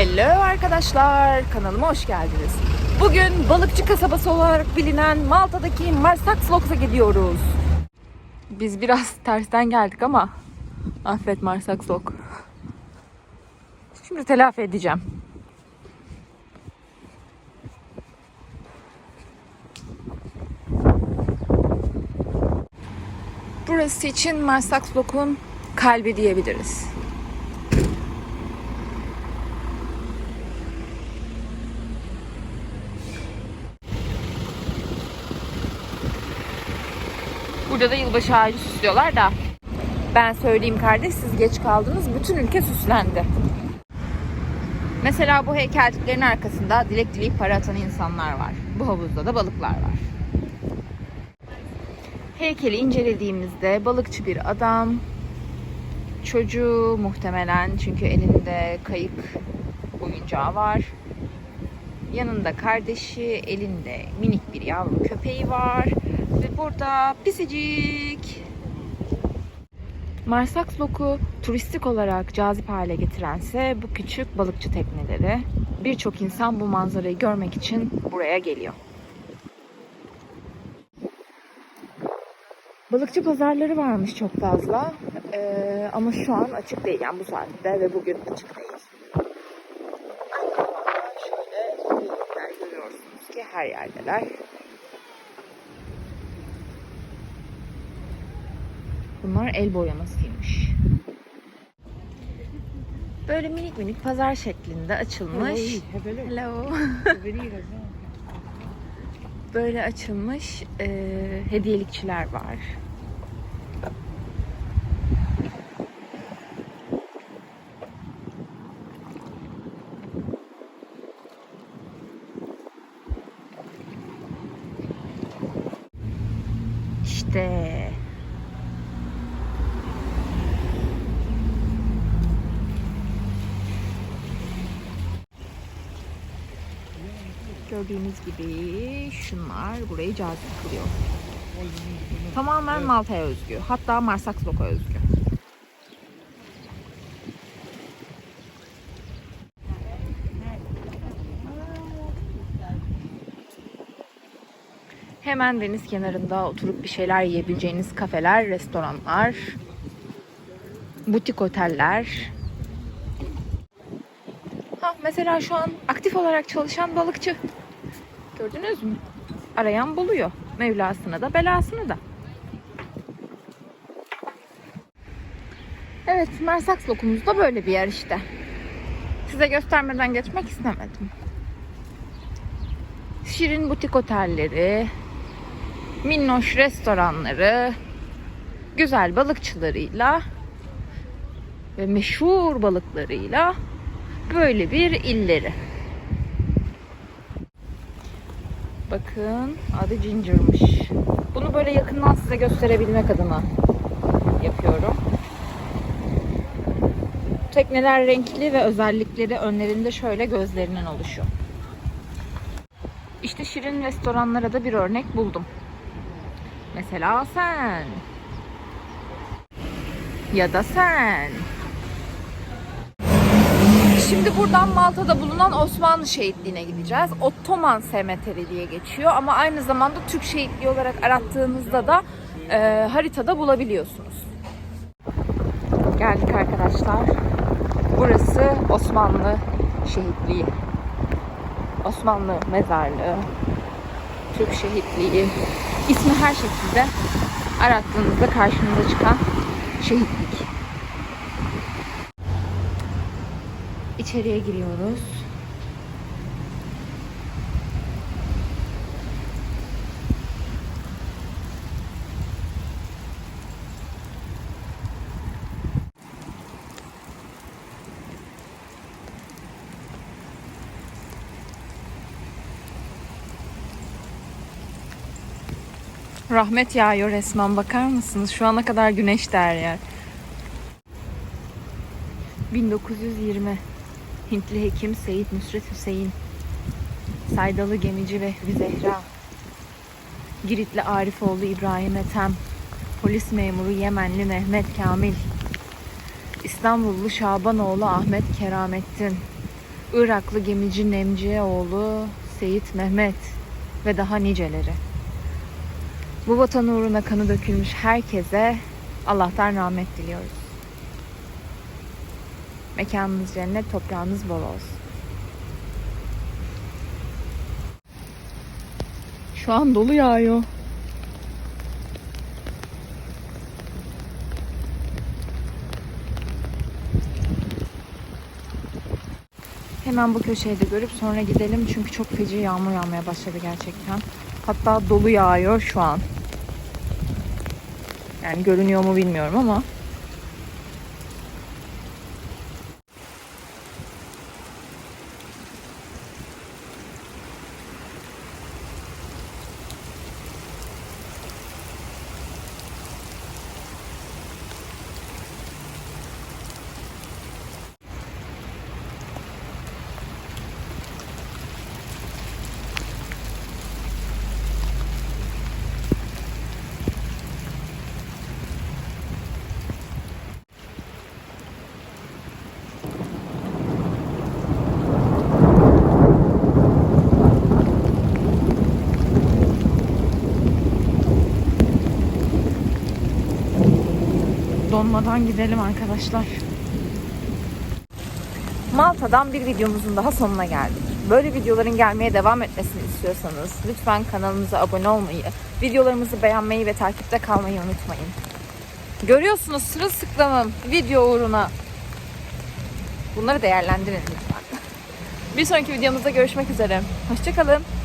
Hello arkadaşlar, kanalıma hoş geldiniz. Bugün balıkçı kasabası olarak bilinen Malta'daki Marsaxlok'a gidiyoruz. Biz biraz tersten geldik ama affet Marsaxlok. Şimdi telafi edeceğim. Burası için Marsaxlok'un kalbi diyebiliriz. Burada da yılbaşı ağacı süslüyorlar da. Ben söyleyeyim kardeş siz geç kaldınız. Bütün ülke süslendi. Mesela bu heykelciklerin arkasında dilek dileyip para atan insanlar var. Bu havuzda da balıklar var. Heykeli incelediğimizde balıkçı bir adam, çocuğu muhtemelen çünkü elinde kayık oyuncağı var. Yanında kardeşi, elinde minik bir yavru köpeği var. Ve burada pisicik. Marsaxlok'u turistik olarak cazip hale getirense bu küçük balıkçı tekneleri. Birçok insan bu manzarayı görmek için buraya geliyor. Balıkçı pazarları varmış çok fazla. Ee, ama şu an açık değil yani bu saatte ve bugün açık değil. Şöyle görüyorsunuz ki her yerdeler. Bunlar el boyamasıymış. Böyle minik minik pazar şeklinde açılmış. Hello. Böyle açılmış e, hediyelikçiler var. İşte Gördüğünüz gibi şunlar burayı cazip kılıyor. Tamamen Malta'ya özgü. Hatta Marsaxlok'a özgü. Hemen deniz kenarında oturup bir şeyler yiyebileceğiniz kafeler, restoranlar, butik oteller, Ha, mesela şu an aktif olarak çalışan balıkçı. Gördünüz mü? Arayan buluyor. Mevlasını da belasını da. Evet, Mersaks lokumuz da böyle bir yer işte. Size göstermeden geçmek istemedim. Şirin butik otelleri, minnoş restoranları, güzel balıkçılarıyla ve meşhur balıklarıyla böyle bir illeri. Bakın adı Ginger'mış. Bunu böyle yakından size gösterebilmek adına yapıyorum. Tekneler renkli ve özellikleri önlerinde şöyle gözlerinden oluşuyor. İşte şirin restoranlara da bir örnek buldum. Mesela sen. Ya da sen. Şimdi buradan Malta'da bulunan Osmanlı Şehitliği'ne gideceğiz. Ottoman Semeteri diye geçiyor ama aynı zamanda Türk Şehitliği olarak arattığınızda da e, haritada bulabiliyorsunuz. Geldik arkadaşlar. Burası Osmanlı Şehitliği. Osmanlı Mezarlığı. Türk Şehitliği. İsmi her şekilde arattığınızda karşınıza çıkan şehitlik. İçeriye giriyoruz. Rahmet yağıyor resmen bakar mısınız? Şu ana kadar güneş der yer. 1920 Hintli hekim Seyit Nusret Hüseyin. Saydalı gemici Vehbi Zehra. Giritli Arifoğlu İbrahim Ethem. Polis memuru Yemenli Mehmet Kamil. İstanbullu Şabanoğlu Ahmet Keramettin. Iraklı gemici Nemcioğlu, Seyit Mehmet. Ve daha niceleri. Bu vatan uğruna kanı dökülmüş herkese Allah'tan rahmet diliyoruz. Mekanınız cennet, toprağınız bol olsun. Şu an dolu yağıyor. Hemen bu köşeyi de görüp sonra gidelim çünkü çok feci yağmur yağmaya başladı gerçekten. Hatta dolu yağıyor şu an. Yani görünüyor mu bilmiyorum ama. Donmadan gidelim arkadaşlar. Malta'dan bir videomuzun daha sonuna geldik. Böyle videoların gelmeye devam etmesini istiyorsanız lütfen kanalımıza abone olmayı, videolarımızı beğenmeyi ve takipte kalmayı unutmayın. Görüyorsunuz sırılsıklamım video uğruna. Bunları değerlendirin lütfen. Bir sonraki videomuzda görüşmek üzere. Hoşçakalın.